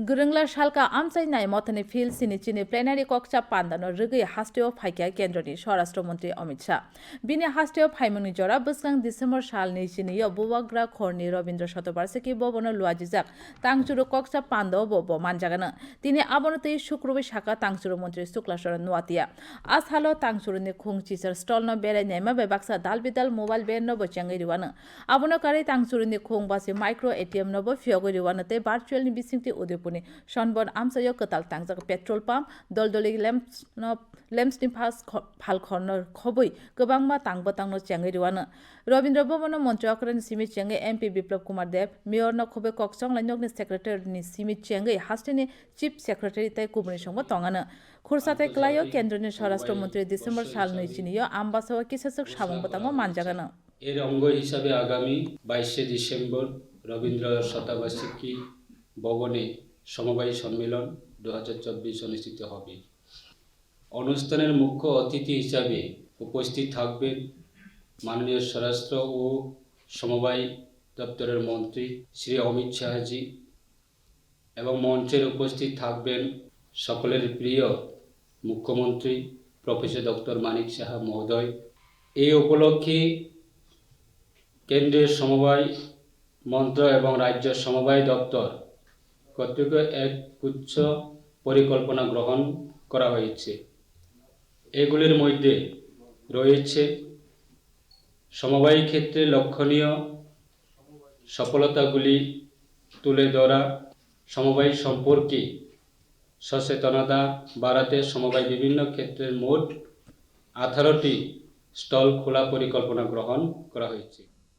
गोरोंला सालका आमचाइनाय मथानि fill सिनि चिनि प्लेनारि कक्सा पान्दानो रगै हास्टेव फाइकिया केन्द्रनि स्वराष्ट्र मन्त्री अमित शाह बिनि हास्टेव फाइमुनि जरा बोसगां डिसेम्बर सालनि चिनियो बुवाग्रा खरनि रबीन्द्र शतबार्षिकी भवनो लुवाजिजाक तांचुरु कक्सा पान्द बो मानजागानो तिनि आबनतै शुक्रबार साका तांचुरु मन्त्री शुक्लाचर नुवातिया आज हालो तांचुरुनि खुं चिसर स्टलनो बेराय नेमा बे बाक्सा दाल बिदाल मोबाइल बेन नो बच्यांगै रिवानो आबनो कारै तांचुरुनि खुं बासि माइक्रो एटीएम नो बो फियोगै रिवानो ते virtual kuni shonbon amsayo katal tangzak petrol pump doldoli lamps no lamps ni phas phal khorno khoboi kobangma tangbo tangno changi riwana Rabindra Bhavan মন্ত্রী অকরণ সিমি চেঙ্গে এমপি বিপ্লব কুমার দেব মেয়র ন খোবে ককসং লাইনকনি সেক্রেটারি নি সিমি চেঙ্গে হাস্টেনি চিফ সেক্রেটারি তাই কুবনি সঙ্গ তঙানো খুরসাতে ক্লাইও কেন্দ্রীয় স্বরাষ্ট্রমন্ত্রী ডিসেম্বর সাল নই চিনিও আম্বাসাওয়া কিসেসক সাবং বতাঙ্গ মানজাগানো এর অঙ্গ হিসাবে আগামী বাইশে ডিসেম্বর রবীন্দ্র শতাবার্ষিকী ভবনে সমবায়ী সম্মেলন দু হাজার চব্বিশ অনুষ্ঠিত হবে। অনুষ্ঠানের মুখ্য অতিথি হিসাবে উপস্থিত থাকবেন মাননীয় স্বরাষ্ট্র ও সমবায় দপ্তরের মন্ত্রী শ্রী অমিত শাহজি এবং মঞ্চের উপস্থিত থাকবেন সকলের প্রিয় মুখ্যমন্ত্রী প্রফেসর ডক্টর মানিক সাহা মহোদয়। এই উপলক্ষে কেন্দ্রের সমবায় মন্ত্র এবং রাজ্য সমবায় দপ্তর কর্তৃক এক গুচ্ছ পরিকল্পনা গ্রহণ করা হয়েছে। এগুলির মধ্যে রয়েছে সমবায় ক্ষেত্রে লক্ষণীয় সফলতাগুলি তুলে ধরা, সমবায় সম্পর্কে সচেতনতা বাড়াতে সমবায় বিভিন্ন ক্ষেত্রের মোট আঠারোটি স্টল খোলা পরিকল্পনা গ্রহণ করা হয়েছে।